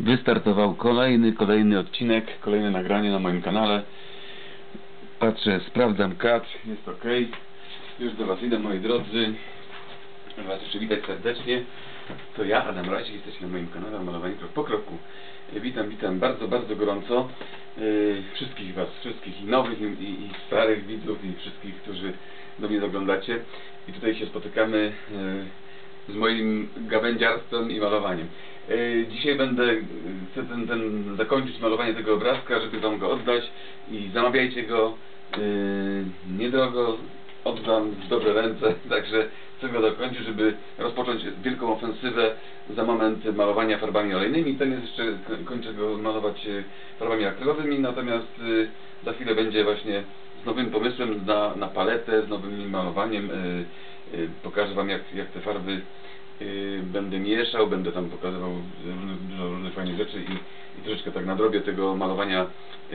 Wystartował kolejny, kolejny odcinek, kolejne nagranie na moim kanale. Patrzę, sprawdzam kat, jest ok. Już do Was idę moi drodzy. Was jeszcze witać serdecznie. To ja, Adam Razik, jesteście na moim kanale Malowanie Krok po Kroku. E, Witam, witam bardzo, bardzo gorąco yy, wszystkich Was, wszystkich i nowych, i, i, i starych widzów, i wszystkich, którzy do mnie doglądacie. I tutaj się spotykamy yy, z moim gawędziarstwem i malowaniem. Yy, Dzisiaj będę, chcę ten, ten, zakończyć malowanie tego obrazka, żeby Wam go oddać i zamawiajcie go yy, niedrogo, oddam w dobre ręce, także go dokończyć, żeby rozpocząć wielką ofensywę za moment malowania farbami olejnymi. Ten jest jeszcze, ko- kończę go malować e, farbami akrylowymi, natomiast e, za chwilę będzie właśnie z nowym pomysłem na, na paletę, z nowym malowaniem. e, Pokażę Wam jak, jak te farby będę mieszał, będę tam pokazywał różne, dużo różnych fajnych rzeczy i, i troszeczkę tak nadrobię tego malowania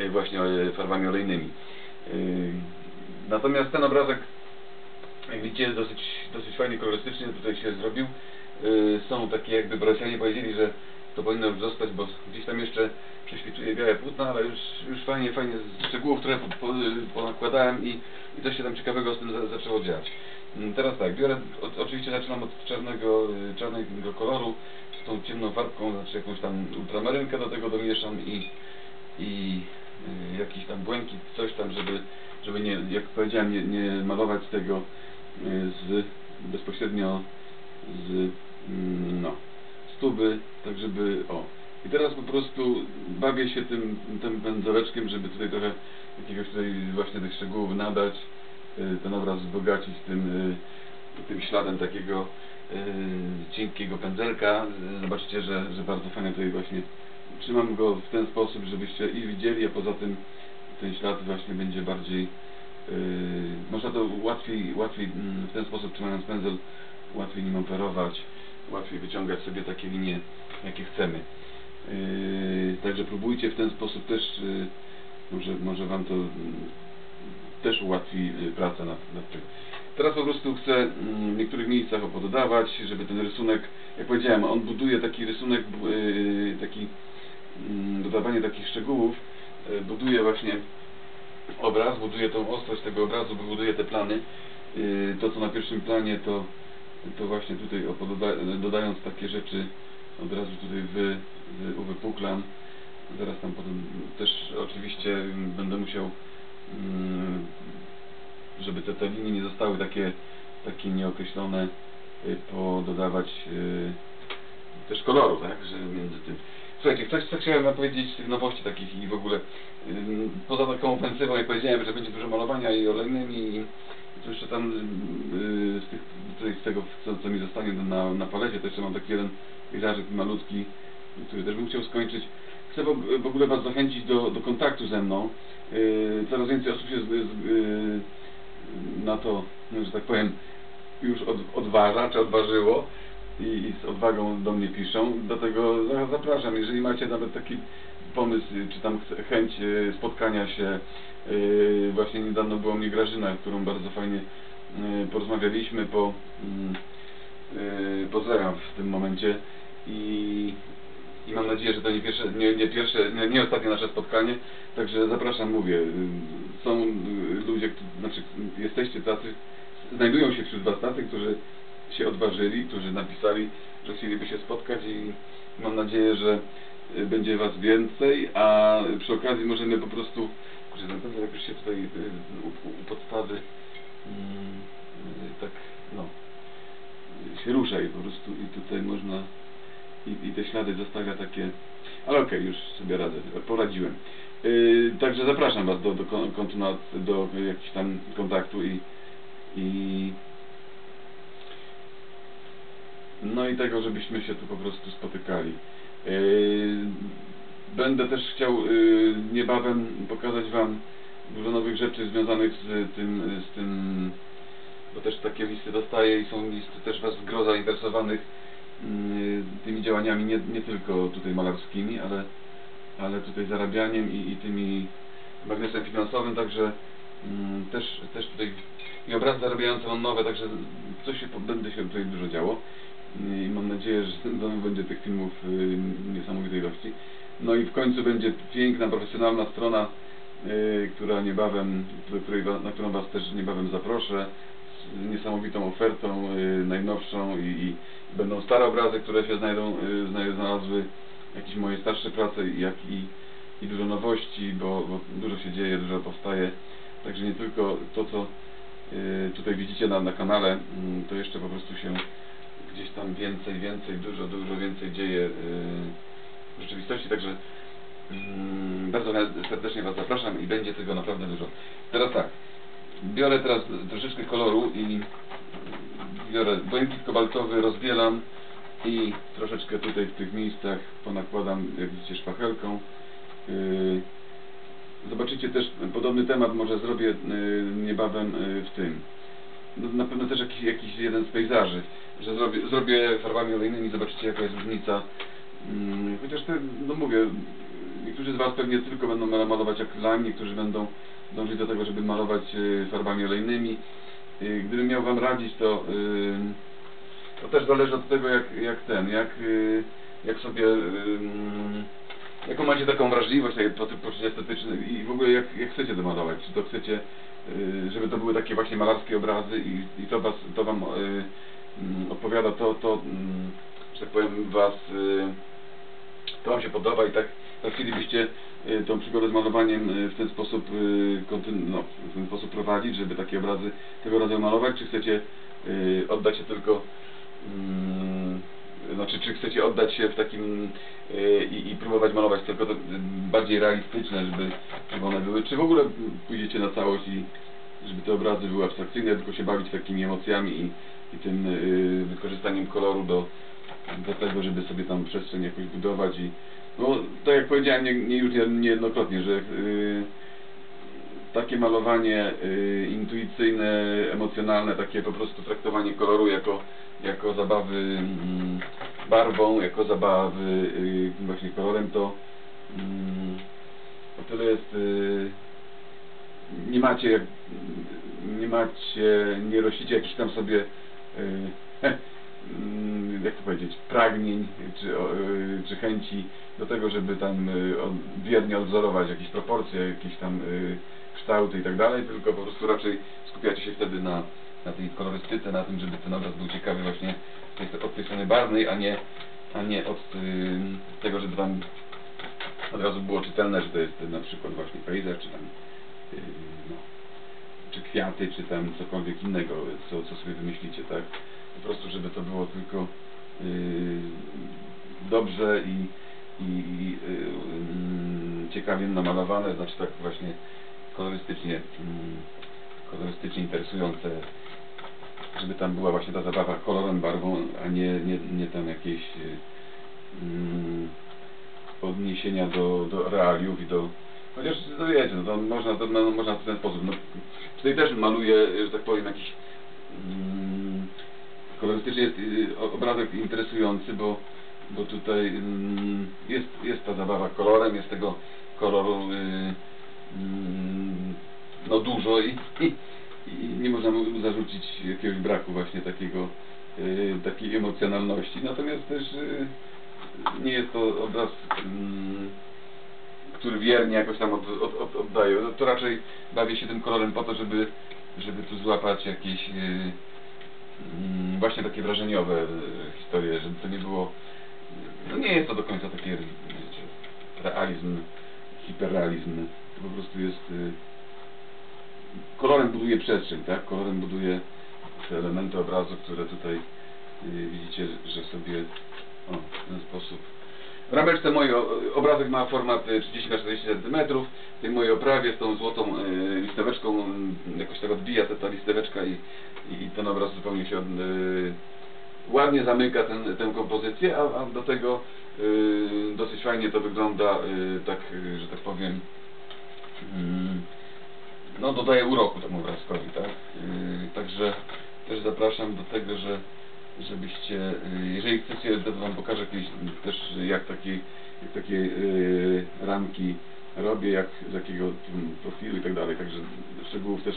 właśnie farbami olejnymi. Natomiast ten obrazek jak widzicie jest dosyć, dosyć fajnie kolorystycznie tutaj się zrobił. Yy, są takie jakby Rosjanie powiedzieli, że to powinno już zostać, bo gdzieś tam jeszcze prześwituje białe płótno, ale już, już fajnie, fajnie z szczegółów, które po, po, ponakładałem i, i coś się tam ciekawego z tym za, zaczęło dziać. Mm, Teraz tak, biorę, oczywiście zaczynam od czarnego, yy, czarnego koloru z tą ciemną farbką, znaczy jakąś tam ultramarynkę do tego domieszam i, i jakiś tam błękit, coś tam, żeby, żeby nie, jak powiedziałem, nie, nie malować tego z, bezpośrednio z mm, no, stuby, tak żeby o. I teraz po prostu bawię się tym, tym pędzeleczkiem, żeby tutaj trochę jakiegoś tutaj właśnie tych szczegółów nadać, yy, ten obraz wzbogacić tym, yy, tym śladem takiego yy, cienkiego pędzelka. Zobaczycie, że, że bardzo fajnie tutaj właśnie trzymam go w ten sposób, żebyście i widzieli, a poza tym ten ślad właśnie będzie bardziej można to łatwiej, łatwiej mm, w ten sposób trzymając pędzel łatwiej nim operować, łatwiej wyciągać sobie takie linie, jakie chcemy. Yy, także próbujcie w ten sposób też, yy, może, może Wam to mm, też ułatwi yy, pracę nad, nad tym. Teraz po prostu chcę mm, w niektórych miejscach opododawać, żeby ten rysunek, jak powiedziałem, on buduje taki rysunek, yy, taki dodawanie takich szczegółów, yy, buduje właśnie obraz, buduje tą ostrość tego obrazu, buduje te plany. Yy, To co na pierwszym planie to, to właśnie tutaj dodając takie rzeczy od razu tutaj wy, wy, uwypuklam. Zaraz tam potem też oczywiście będę musiał mm, żeby te, te linie nie zostały takie, takie nieokreślone y, pododawać y, też koloru, tak, że między tym. Słuchajcie, coś co chciałem wam powiedzieć z tych nowości takich i w ogóle poza taką ofensywą, jak powiedziałem, że będzie dużo malowania i olejnymi i co jeszcze tam yy, z, tych, tutaj z tego, co, co mi zostanie na, na palecie, to jeszcze mam taki jeden wirażek malutki, który też bym chciał skończyć. Chcę w, ogóle Was zachęcić do, do kontaktu ze mną. Yy, coraz więcej osób się z, yy, na to, no, że tak powiem, już od, odważa, czy odważyło i, i z odwagą do mnie piszą. Dlatego za- zapraszam, jeżeli macie nawet taki pomysł, czy tam chęć y, spotkania się, y, właśnie niedawno była mnie Grażyna, którą bardzo fajnie y, porozmawialiśmy po mm, y, pozdrawiam w tym momencie. I, i mam nadzieję, że to nie pierwsze, nie, nie pierwsze, nie, nie ostatnie nasze spotkanie, także zapraszam, mówię, są ludzie, znaczy jesteście tacy, znajdują się wśród Was tacy, którzy się odważyli, którzy napisali, że chcieliby się spotkać i mam nadzieję, że y, będzie Was więcej, a przy okazji możemy po prostu, kurczę, pewno jak już się tutaj y, u, u podstawy mm, y, tak, no, się rusza i po prostu i tutaj można i, i te ślady zostawia takie, ale okej, już sobie radzę, poradziłem. Yy, także zapraszam Was do, do kon- kontynuacji, do jakiegoś tam kontaktu i, i no i tego, żebyśmy się tu po prostu spotykali. Yy, Będę też chciał yy, niebawem pokazać Wam dużo nowych rzeczy związanych z tym, z tym bo też takie listy dostaję i są listy też Was gro zainteresowanych yy, tymi działaniami, nie, nie tylko tutaj malarskimi, ale, ale tutaj zarabianiem i, i tymi magnesem finansowym, także mm, też, też tutaj i obrazy zarabiające mam nowe, także coś się, będzie się tutaj dużo działo. I mam nadzieję, że znowu będzie tych filmów y, niesamowitej ilości. No i w końcu będzie piękna, profesjonalna strona, y, która niebawem, na którą Was też niebawem zaproszę, z niesamowitą ofertą, y, najnowszą i, i będą stare obrazy, które się znajdą, znaj- znalazły, jakieś moje starsze prace, jak i, i dużo nowości, bo, bo dużo się dzieje, dużo powstaje. Także nie tylko to, co tutaj widzicie na, na kanale, mm, to jeszcze po prostu się gdzieś tam więcej, więcej, dużo, dużo więcej dzieje y, w rzeczywistości, także mm, bardzo serdecznie Was zapraszam i będzie tego naprawdę dużo. Teraz tak, biorę teraz troszeczkę koloru i biorę błękit kobaltowy, rozbielam i troszeczkę tutaj w tych miejscach ponakładam, jak widzicie, szpachelką. Yy, Zobaczycie też podobny temat może zrobię yy, niebawem w tym. No, na pewno też jakiś, jakiś jeden z pejzaży, że zrobię, zrobię farbami olejnymi, zobaczycie jaka jest różnica. Mm, Chociaż te, no mówię, niektórzy z Was pewnie tylko będą mal- malować akrylami, niektórzy będą dążyć do tego, żeby malować y, farbami olejnymi. Y, Gdybym miał Wam radzić, to, y, to też zależy od tego, jak, jak ten, jak, jak sobie, ym, jaką macie taką wrażliwość, takie poczucie estetyczne i w ogóle jak, jak chcecie to malować. Czy to chcecie, y, żeby to były takie właśnie malarskie obrazy i, i to, was, to Wam y, mm, odpowiada, to, to mm, że tak powiem, Was, y, to Wam się podoba i tak, tak chcielibyście tą przygodę z malowaniem w ten sposób no, w ten sposób prowadzić, żeby takie obrazy tego rodzaju malować, czy chcecie oddać się tylko mm, znaczy czy chcecie oddać się w takim y, i, próbować malować tylko to, y, bardziej realistyczne, żeby, żeby one były, czy w ogóle pójdziecie na całość i żeby te obrazy były abstrakcyjne, tylko się bawić takimi emocjami i, i tym y, wykorzystaniem koloru do, do tego, żeby sobie tam przestrzeń jakoś budować i no tak jak powiedziałem nie, nie już nie- niejednokrotnie, że y, takie malowanie y, intuicyjne, emocjonalne, takie po prostu traktowanie koloru jako, jako zabawy mm, barwą, jako zabawy y, właśnie kolorem, to mm, o tyle jest y, nie macie nie macie, nie rościcie jakichś tam sobie y, mm, jak to powiedzieć, pragnień czy, y, czy chęci do tego, żeby tam y, od- wiernie odwzorować jakieś proporcje, jakieś tam kształty i tak dalej, tylko po prostu raczej skupiacie się wtedy na, na tej kolorystyce, na tym, żeby ten obraz był ciekawy właśnie od tej strony barwnej, a nie, a nie od tego, żeby wam od razu było czytelne, że to jest na przykład właśnie pejzaż, czy tam no, czy kwiaty, czy tam cokolwiek innego, co, co sobie wymyślicie, tak? Po prostu, żeby to było tylko yy, dobrze i, i yy, ciekawie namalowane, znaczy tak właśnie kolorystycznie, mm, kolorystycznie interesujące, żeby tam była właśnie ta zabawa kolorem, barwą, a nie, nie, nie tam jakieś yy, mm, odniesienia do, do realiów i do chociaż no wiecie, no można, to, no, można w ten sposób. No, tutaj też maluję, że tak powiem, jakiś mm, kolorystycznie jest y, obrazek interesujący, bo, bo tutaj mm, jest, jest ta zabawa kolorem, jest tego koloru y, no dużo i, i, i nie można mu zarzucić jakiegoś braku właśnie takiego y, takiej emocjonalności. Natomiast też y, nie jest to obraz mm, który wiernie jakoś tam od, od, od, oddaje. No to raczej bawię się tym kolorem po to, żeby, żeby tu złapać jakieś yy, mm, właśnie takie wrażeniowe historie, żeby to nie było no nie jest to do końca wiecie, realizm, hiperrealizm. To po prostu jest yy, kolorem buduje przestrzeń, tak? Kolorem buduje te elementy obrazu, które tutaj yy, widzicie, że sobie o, w ten sposób w rameczce o- obrazek ma format y, 30 na 40 cm. W tej mojej oprawie z tą złotą y, listeweczką y, jakoś tak odbija ta, ta listeweczka i, i ten obraz zupełnie się y, ładnie zamyka ten, tę kompozycję, a, a do tego y, dosyć fajnie to wygląda y, tak, y, że tak powiem mm, no dodaje uroku temu obrazkowi, tak? Yy, także też zapraszam do tego, że żebyście, jeżeli chcecie, to wam pokażę kiedyś też jak takie, jak takie ramki robię, jak z jakiego profilu i tak dalej, także szczegółów też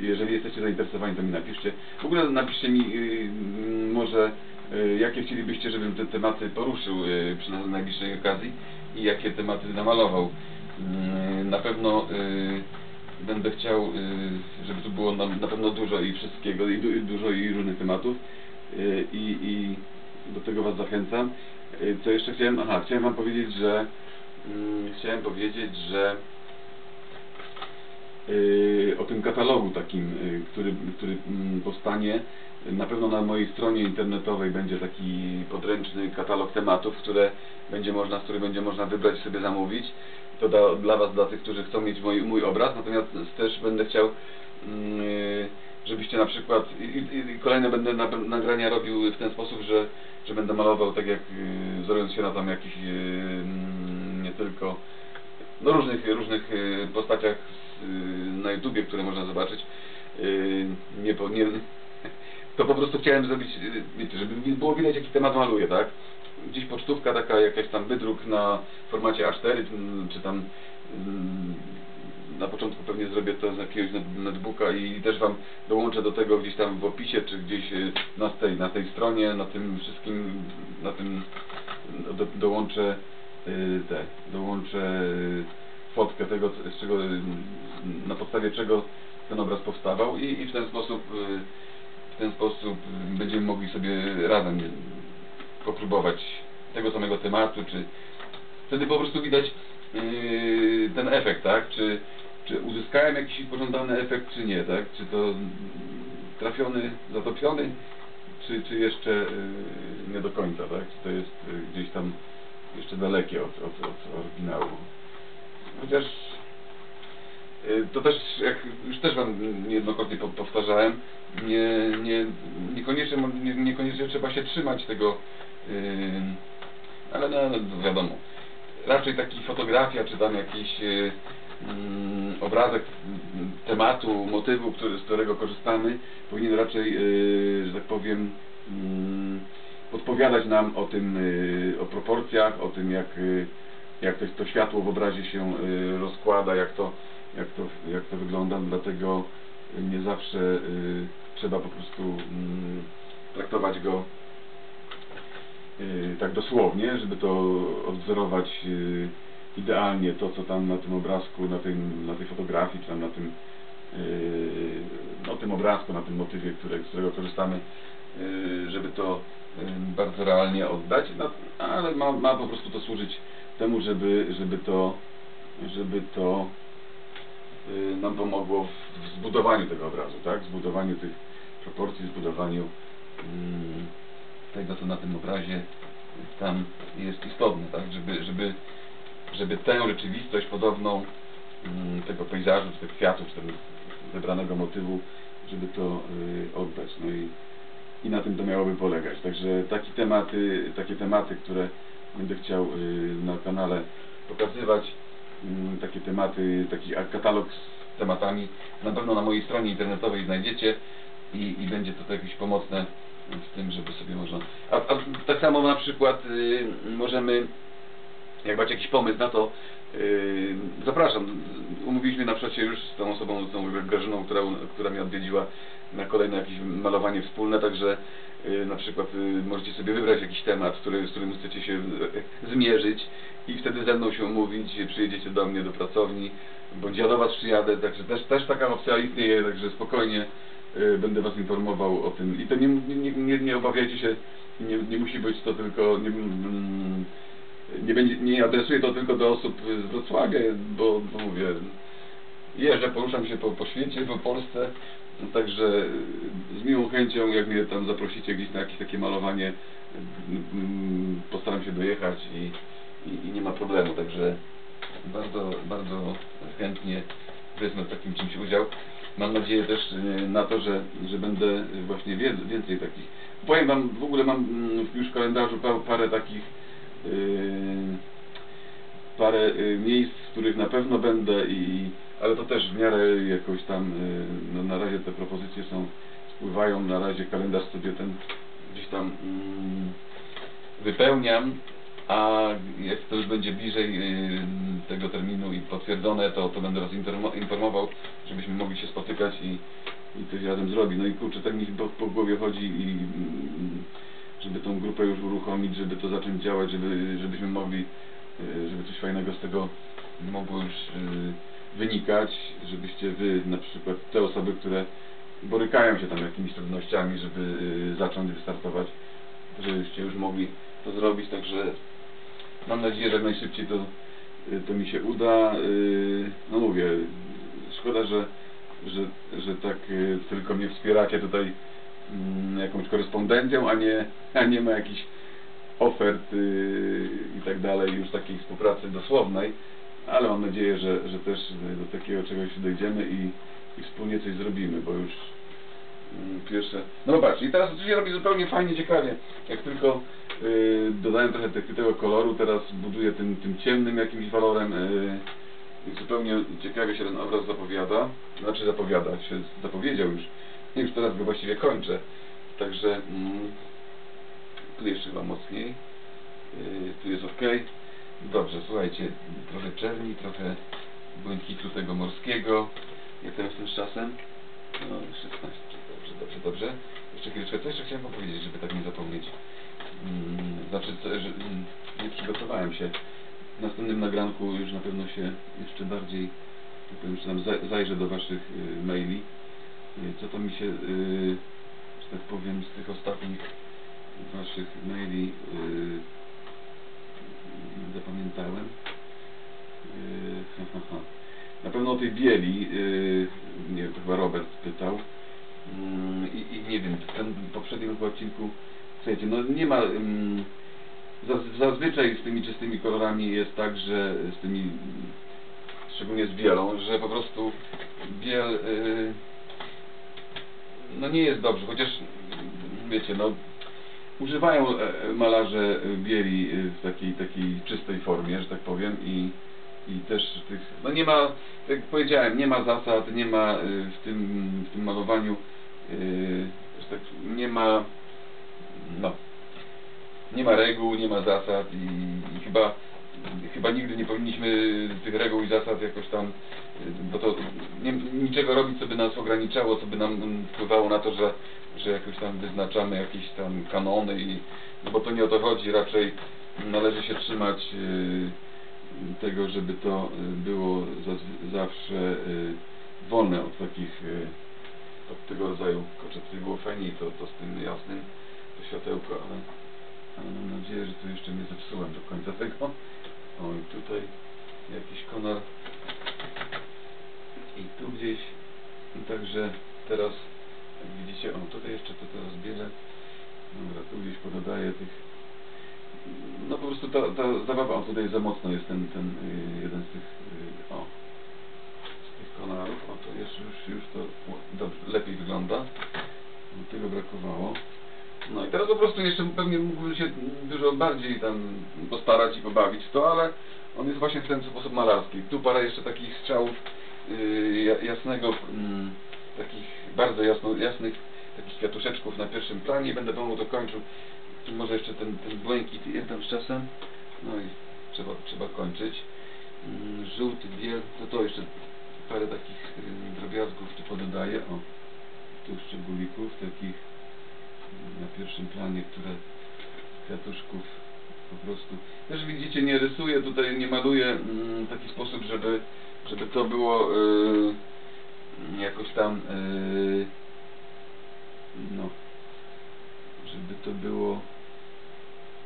Jeżeli jesteście zainteresowani, to mi napiszcie. W ogóle napiszcie mi y, mm, może y, jakie chcielibyście, żebym te tematy poruszył y, przy na- najbliższej okazji i jakie tematy namalował. Y, Na pewno będę chciał, żeby tu było na, pewno dużo i wszystkiego, i, du, i dużo i różnych tematów i, i do tego Was zachęcam. Co jeszcze chciałem? Aha, chciałem Wam powiedzieć, że mm, chciałem powiedzieć, że y, o tym katalogu takim, y, który, który mm, powstanie. Na pewno na mojej stronie internetowej będzie taki podręczny katalog tematów, które będzie można, z których będzie można wybrać i sobie zamówić. To da, dla Was, dla tych, którzy chcą mieć mój, mój obraz. Natomiast też będę chciał, mm, żebyście na przykład i, i, i kolejne będę na, nagrania robił w ten sposób, że, że będę malował tak jak y, wzorując się na tam jakichś y, mm, nie tylko no różnych, różnych y, postaciach y, na YouTubie, które można zobaczyć. Y, Nie, nie, to po prostu chciałem zrobić, wiecie, żeby było widać jaki temat maluję, tak? Gdzieś pocztówka taka, jakaś tam wydruk na formacie A4, mm, czy tam mm, na początku pewnie zrobię to z jakiegoś net- netbooka i też Wam dołączę do tego gdzieś tam w opisie, czy gdzieś na tej, na tej stronie, na tym wszystkim, na tym do, dołączę te, dołączę y, fotkę tego, z czego, y, na podstawie czego ten obraz powstawał i, i w ten sposób y, w ten sposób y, będziemy mogli sobie razem popróbować tego samego tematu, czy wtedy po prostu widać yy, ten efekt, tak? Czy, czy uzyskałem jakiś pożądany efekt, czy nie, tak? Czy to trafiony, zatopiony, czy, czy jeszcze yy, nie do końca, tak? Czy to jest yy, gdzieś tam jeszcze dalekie od, od, od oryginału. Chociaż yy, to też, jak już też Wam niejednokrotnie po- powtarzałem, nie, nie, niekoniecznie, nie, niekoniecznie trzeba się trzymać tego, yy, ale no, no wiadomo. Raczej taki fotografia, czy tam jakiś yy, obrazek tematu, motywu, który, z którego korzystamy, powinien raczej, yy, że tak powiem, mm, podpowiadać nam o tym, yy, o proporcjach, o tym jak, yy, jak to, to światło w obrazie się yy, rozkłada, jak to, jak, to, jak to wygląda, dlatego nie zawsze trzeba po prostu mm, traktować go tak dosłownie, żeby to odwzorować idealnie to, co tam na tym obrazku, na, tym, na tej fotografii, czy tam na tym, yy, no, tym obrazku, na tym motywie, które, z którego korzystamy, żeby to bardzo realnie oddać, no, ale ma, ma po prostu to służyć temu, żeby, żeby to, żeby to yy, nam pomogło w, zbudowaniu tego obrazu, tak? Zbudowaniu tych proporcji, zbudowaniu tego, co na tym obrazie tam jest istotne, tak? Żeby, żeby, żeby tę rzeczywistość podobną tego pejzażu, czy tych kwiatów, czy tego wybranego motywu, żeby to y, oddać. No i, i na tym to miałoby polegać. Także takie tematy, takie tematy, które będę chciał y, na kanale pokazywać, mm, takie tematy, taki katalog z tematami na pewno na mojej stronie internetowej znajdziecie i, i będzie to jakieś pomocne w tym, żeby sobie można... A, a tak samo na przykład y, możemy, jak macie jakiś pomysł na to, y, zapraszam. Umówiliśmy na przykład się już z tą osobą, z tą Grażyną, która, która mnie odwiedziła na kolejne jakieś malowanie wspólne, także y, na przykład y, możecie sobie wybrać jakiś temat, który, z którym chcecie się y, zmierzyć i wtedy ze mną się umówić, przyjedziecie do mnie do pracowni, bądź ja do Was przyjadę, także też, też taka opcja istnieje, także spokojnie y, będę Was informował o tym. I to nie, nie, nie, nie obawiajcie się, nie, nie musi być to tylko, nie, mm, nie, będzie, nie adresuję to tylko do osób z Wrocławia, bo, bo mówię, jeżdżę, poruszam się po, po świecie, po Polsce, także z miłą chęcią, jak mnie tam zaprosicie gdzieś na jakieś takie malowanie, postaram się dojechać i, i, i nie ma problemu, także bardzo, bardzo chętnie wezmę w takim czymś udział. Mam nadzieję też y, na to, że, że będę właśnie więcej takich. Powiem Wam, w ogóle mam mm, już w kalendarzu pa, parę takich parę y, miejsc, w których na pewno będę i ale to też w miarę jakoś tam y, no, na razie te propozycje są spływają, na razie kalendarz sobie ten gdzieś tam mm, wypełniam a jak to już będzie bliżej y, tego terminu i potwierdzone, to, to będę Was informo- informował, żebyśmy mogli się spotykać i, i coś razem zrobić. No i kurczę, tak mi po, po głowie chodzi i mm, żeby tą grupę już uruchomić, żeby to zacząć działać, żeby, żebyśmy mogli, y, żeby coś fajnego z tego mogło już y, wynikać, żebyście Wy, na przykład te osoby, które borykają się tam jakimiś trudnościami, żeby y, zacząć wystartować, żebyście już mogli to zrobić, także mam nadzieję, że jak najszybciej to, to mi się uda. No mówię, szkoda, że, że, że tak tylko mnie wspieracie tutaj jakąś korespondencją, a nie, a nie ma jakichś ofert y, i tak dalej, już takiej współpracy dosłownej, ale mam nadzieję, że, że też do takiego czegoś dojdziemy i, i wspólnie coś zrobimy, bo już mm, pierwsze... No popatrz, i teraz się robi zupełnie fajnie, ciekawie. Jak tylko y, dodałem trochę te, tego koloru, teraz buduję tym, tym ciemnym jakimś walorem y, i zupełnie ciekawie się ten obraz zapowiada. Znaczy zapowiada, się zapowiedział już. Już teraz go właściwie kończę. Także mm, tu jeszcze chyba mocniej. Yy, tu jest ok. Dobrze, słuchajcie, trochę czerni, trochę błękitu tego morskiego. Jak teraz tym z czasem? No, 16. Dobrze, dobrze, dobrze. Jeszcze chwileczkę. Co jeszcze chciałem powiedzieć, żeby tak nie zapomnieć? Mm, znaczy, co, że mm, nie przygotowałem się. W następnym nagranku już na pewno się jeszcze bardziej, tak powiem, czy tam za- zajrzę do waszych y, maili. Y, co to mi się, y, że tak powiem, z tych ostatnich waszych maili y, zapamiętałem. Y, ha, ha, ha. Na pewno o tej bieli, y, nie wiem, to chyba Robert pytał. Mm, I, nie wiem, w tym poprzednim odcinku, słuchajcie, no nie ma, zaz- zazwyczaj z tymi czystymi kolorami jest tak, że z tymi, mm, szczególnie z bielą, że po prostu biel, y, no nie jest dobrze, chociaż wiecie, no używają e, malarze bieli y, w takiej, takiej czystej formie, że tak powiem i, i też tych, no nie ma, tak jak powiedziałem, nie ma zasad, nie ma y, w tym, w tym malowaniu, że tak, nie ma, no, nie ma reguł, nie ma zasad i, i chyba, chyba nigdy nie powinniśmy tych reguł i zasad jakoś tam, bo to nie, niczego robić, co by nas ograniczało, co by nam wpływało na to, że, że jakoś tam wyznaczamy jakieś tam kanony i, no bo to nie o to chodzi, raczej należy się trzymać y, tego, żeby to było zawsze y, wolne od takich y, od tego rodzaju, tutaj było fajniej to, to z tym jasnym, to światełko, ale, ale mam nadzieję, że tu jeszcze nie zepsułem do końca tego. O i tutaj jakiś konar. I tu gdzieś, także teraz, jak widzicie, o tutaj jeszcze to teraz bierę, dobra, tu gdzieś pododaję tych, no po prostu ta, ta zabawa, o tutaj za mocno jest ten, ten y, jeden z tych, y, o, z tych konarów, o to już, już, już to dobrze, lepiej wygląda, tego brakowało. No i teraz po prostu jeszcze pewnie mógłbym się dużo bardziej tam postarać i pobawić w to, ale on jest właśnie w ten sposób malarski. Tu parę jeszcze takich strzałów yy, ja- jasnego, mm, takich bardzo jasno, jasnych takich kwiatuszeczków na pierwszym planie będę pomału to kończył. Tu może jeszcze ten, ten błękit jeden z czasem. No i trzeba, trzeba kończyć. Mm, Żółty, biel, to to jeszcze parę takich yy, drobiazgów tu pododaję. O, tu szczególików takich na pierwszym planie, które kwiatuszków po prostu. Też widzicie, nie rysuję tutaj, nie maluję mm, w taki sposób, żeby, żeby to było y, jakoś tam y, no żeby to było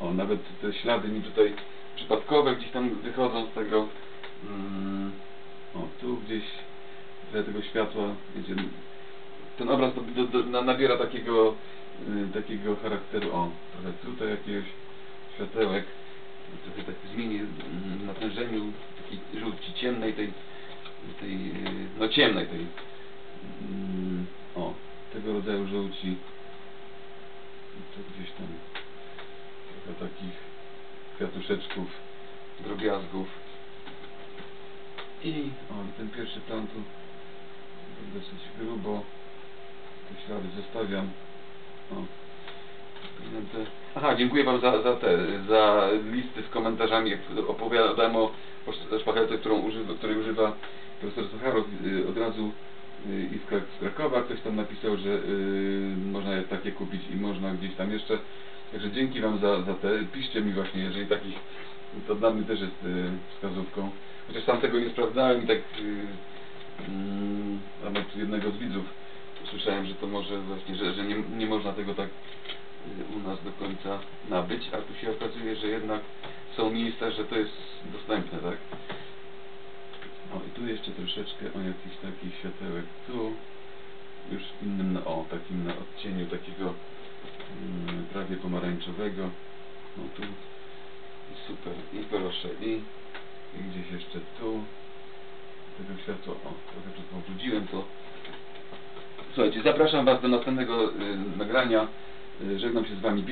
o, nawet te ślady mi tutaj przypadkowe gdzieś tam wychodzą z tego mm, o, tu gdzieś trochę tego światła, wiecie, ten obraz do, do, do, na- nabiera takiego takiego charakteru, o, trochę tutaj jakiegoś światełek, trochę tak zmieni mm, natężeniu takiej żółci ciemnej, tej, tej, y, no ciemnej tej, mm, o, tego rodzaju żółci, tu gdzieś tam trochę takich kwiatuszeczków, drobiazgów i, o, ten pierwszy plan tu dosyć grubo, te ślady zostawiam. O, powinienem te Aha, dziękuję Wam za, za te, za listy z komentarzami, jak opowiadałem o o szpachelce, którą używa, której używa profesor Sacharow y, od razu y, i z, Krak z Krakowa. Ktoś tam napisał, że y, można takie kupić i można gdzieś tam jeszcze. Także dzięki Wam za, za te. Piszcie mi właśnie, jeżeli takich, to dla mnie też jest y, wskazówką. Chociaż sam tego nie sprawdzałem i tak y, mm, nawet jednego z widzów słyszałem, że to może właśnie, że, że nie, nie można tego tak y, u nas do końca nabyć, a tu się okazuje, że jednak są miejsca, że to jest dostępne, tak? O i tu jeszcze troszeczkę o jakiś taki światełek. Tu już innym, no, o takim na odcieniu takiego mm, prawie pomarańczowego. No tu. I super. I proszę i, i gdzieś jeszcze tu. Tego światła, o trochę przed to słuchajcie, zapraszam Was do następnego y, nagrania. Y, żegnam się z Wami